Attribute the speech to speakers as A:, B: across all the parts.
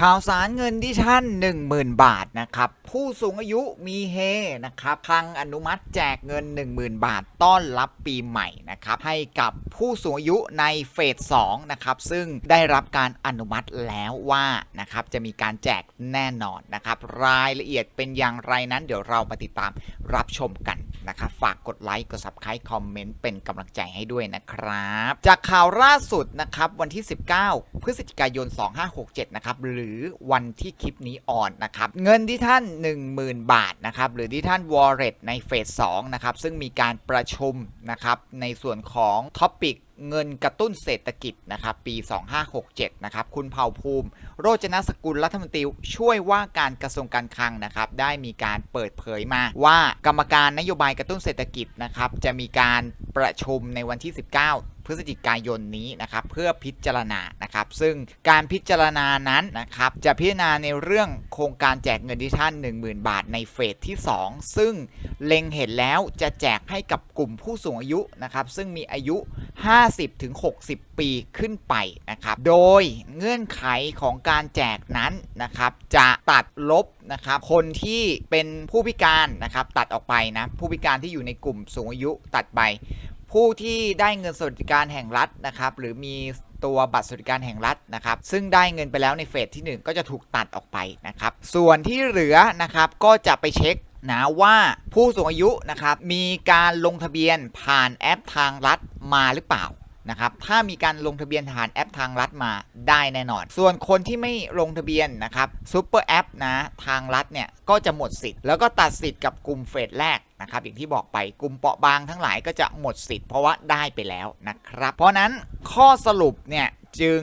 A: ข่าวสารเงินดิชั่น 10,000 บาทนะครับ ผู้สูงอายุมีเฮนะครับพังอนุมัติแจกเงิน 10,000 บาทต้อนรับปีใหม่นะครับให้กับผู้สูงอายุในเฟส2นะครับซึ่งได้รับการอนุมัติแล้วว่านะครับจะมีการแจกแน่นอนนะครับรายละเอียดเป็นอย่างไรนั้นเดี๋ยวเรามาติดตามรับชมกัน นะครับ ฝากกดไลค์ กด subscribe คอมเมนต์ เป็นกำลังใจให้ด้วยนะครับ จากข่าวล่าสุดนะครับ วันที่ 19 พฤศจิกายน 2567 นะครับ หรือวันที่คลิปนี้ออนนะครับ เงินที่ท่าน 10,000 บาทนะครับ หรือที่ท่าน Wallet ในเฟส2นะครับ ซึ่งมีการประชุมนะครับ ในส่วนของท็อปิก เงินกระตุ้นเศรษฐกิจนะครับปี 2567 นะครับคุณเผ่าภูมิ โรจนสกุลรัฐมนตรีช่วยว่าการกระทรวงการคลังนะครับได้มีการเปิดเผยมาว่ากรรมการนโยบายกระตุ้นเศรษฐกิจนะครับจะมีการประชุมในวันที่ 19 พฤศจิกายนนี้นะครับเพื่อพิจารณานะครับซึ่งการพิจารณานั้นนะครับจะพิจารณาในเรื่องโครงการแจกเงินดิท่าน10,000 บาทในเฟสที่ 2 ซึ่งเล็งเห็นแล้วจะแจกให้กับกลุ่มผู้สูงอายุนะครับซึ่งมีอายุ 50-60 ปีขึ้นไปนะครับโดยเงื่อนไขของการแจกนั้นนะครับจะตัดลบนะครับคนที่เป็นผู้พิการนะครับตัดออกไปนะผู้พิการที่อยู่ในกลุ่มสูงอายุตัดไป ผู้ที่ได้เงินสวัสดิการแห่งรัฐนะครับ หรือมีตัวบัตรสวัสดิการแห่งรัฐนะครับ ซึ่งได้เงินไปแล้วในเฟสที่ 1 ก็จะถูกตัดออกไปนะครับ ส่วนที่เหลือนะครับก็จะไปเช็คนะว่าผู้สูงอายุนะครับมีการลงทะเบียนผ่านแอปทางรัฐมาหรือเปล่า นะครับถ้ามีการลงทะเบียนผ่านแอปทางรัฐมาได้แน่นอน ส่วนคนที่ไม่ลงทะเบียนนะครับซูเปอร์แอปนะทางรัฐเนี่ยก็จะหมดสิทธิ์แล้วก็ตัดสิทธิ์กับกลุ่มเฟสแรกนะครับอย่างที่บอกไปกลุ่มเปราะบางทั้งหลายก็จะหมดสิทธิ์เพราะว่าได้ไปแล้วนะครับเพราะนั้นข้อสรุปเนี่ย จึง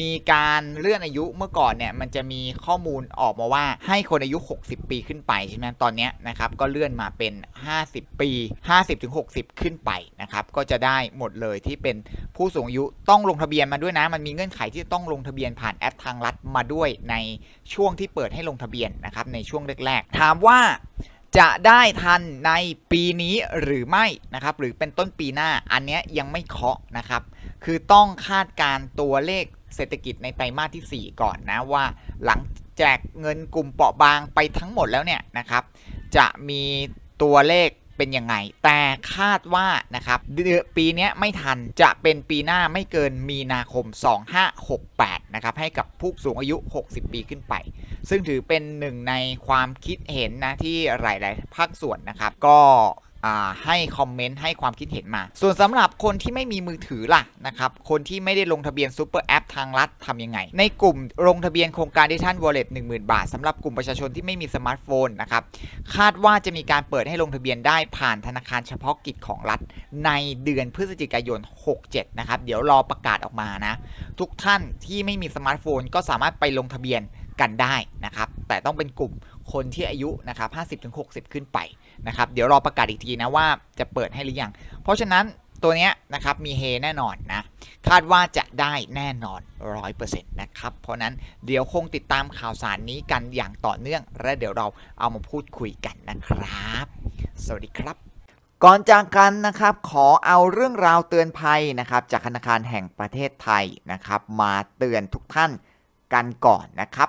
A: มีการเลื่อนอายุเมื่อก่อนเนี่ยมันจะมีข้อมูลออกมาว่าให้คนอายุ 60 ปีขึ้นไปใช่ไหมตอนนี้นะครับก็เลื่อนมาเป็น 50 ปี 50-60ขึ้นไปนะครับก็จะได้หมดเลยที่เป็นผู้สูงอายุต้องลงทะเบียนมาด้วยนะ มันมีเงื่อนไขที่ต้องลงทะเบียนผ่านแอปทางรัฐมาด้วยในช่วงที่เปิดให้ลงทะเบียนนะครับในช่วงแรกๆถามว่า จะได้ทันในปีนี้หรือไม่นะครับ หรือเป็นต้นปีหน้าอันเนี้ยยังไม่เคาะนะครับ คือต้องคาดการ์ตัวเลขเศรษฐกิจในไตรมาสที่ 4 ก่อนนะว่าหลังแจกเงินกลุ่มเปราะบางไปทั้งหมดแล้วเนี่ยนะครับ จะมีตัวเลข เป็นยังไง แต่คาดว่านะครับเดือนปีนี้ไม่ทันจะเป็นปีหน้าไม่เกินมีนาคม 2568 นะครับ ให้กับผู้สูงอายุ 60 ปีขึ้นไป ซึ่งถือเป็นหนึ่งในความคิดเห็นนะที่หลาย ๆ ภาคส่วนนะครับ ก็ ให้คอมเมนต์ให้ความคิดเห็นมา ส่วนสำหรับคนที่ไม่มีมือถือล่ะนะครับ คนที่ไม่ได้ลงทะเบียนซูเปอร์แอปทางรัฐทำยังไง ในกลุ่มลงทะเบียนโครงการดิจิทัลวอลเล็ต10,000บาทสำหรับกลุ่มประชาชนที่ไม่มีสมาร์ทโฟนนะครับ คาดว่าจะมีการเปิดให้ลงทะเบียนได้ผ่านธนาคารเฉพาะกิจของรัฐ ในเดือนพฤศจิกายน 67 นะครับ เดี๋ยวรอประกาศออกมานะ ทุกท่านที่ไม่มีสมาร์ทโฟนก็สามารถไปลงทะเบียนกันได้นะครับ แต่ต้องเป็นกลุ่มคนที่อายุนะครับ 50-60 ขึ้นไป นะครับเดี๋ยวรอประกาศอีกทีนะว่าจะเปิดให้หรือยัง เพราะฉะนั้นตัวเนี้ยนะครับมีเฮแน่นอนนะคาดว่าจะได้แน่นอน 100%นะครับ เพราะนั้นเดี๋ยวคงติดตามข่าวสารนี้กันอย่างต่อเนื่อง และเดี๋ยวเราเอามาพูดคุยกันนะครับ สวัสดีครับ ก่อนจากกันนะครับ ขอเอาเรื่องราวเตือนภัยนะครับ จากธนาคารแห่งประเทศไทยนะครับ มาเตือนทุกท่านกันก่อนนะครับ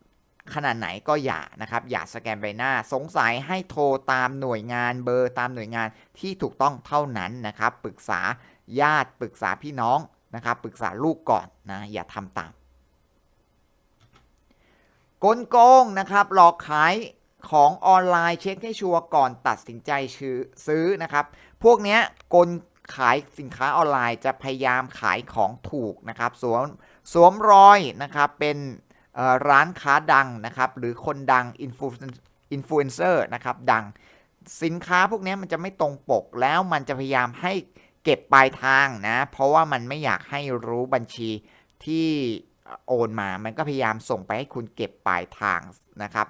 A: ขนาดไหนก็อย่านะครับอย่าสแกนใบหน้า สงสัยให้โทรตามหน่วยงานเบอร์ตามหน่วยงานที่ถูกต้องเท่านั้นนะครับปรึกษาญาติปรึกษาพี่น้องนะครับปรึกษาลูกก่อนนะอย่าทำตามกลโกงนะครับหลอกขายของออนไลน์เช็คให้ชัวร์ก่อนตัดสินใจซื้อนะครับ พวกเนี้ยกลขายสินค้าออนไลน์จะพยายามขายของถูกนะครับ สวมสวมรอยนะครับเป็น ร้านค้าดังนะครับ หรือคนดังอินฟลูเอนเซอร์นะครับดังสินค้าพวกนี้มันจะไม่ตรงปกแล้วมันจะพยายามให้เก็บปลายทางนะ เพราะว่ามันไม่อยากให้รู้บัญชีที่โอนมา มันก็พยายามส่งไปให้คุณเก็บปลายทางนะครับ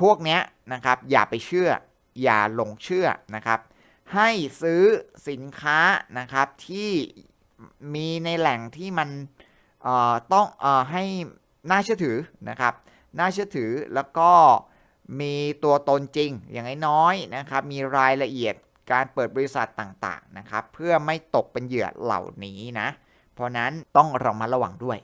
A: พวกนี้นะครับอย่าไปเชื่อ อย่าหลงเชื่อนะครับ ให้ซื้อสินค้านะครับที่มีในแหล่งที่มัน ต้องเอ่อให้น่าเชื่อถือนะครับ น่าเชื่อถือแล้วก็มีตัวตนจริงอย่างน้อยๆนะครับ มีรายละเอียดการเปิดบริษัทต่างๆนะครับ เพื่อไม่ตกเป็นเหยื่อเหล่านี้นะ เพราะนั้นต้องระมัดระวังด้วย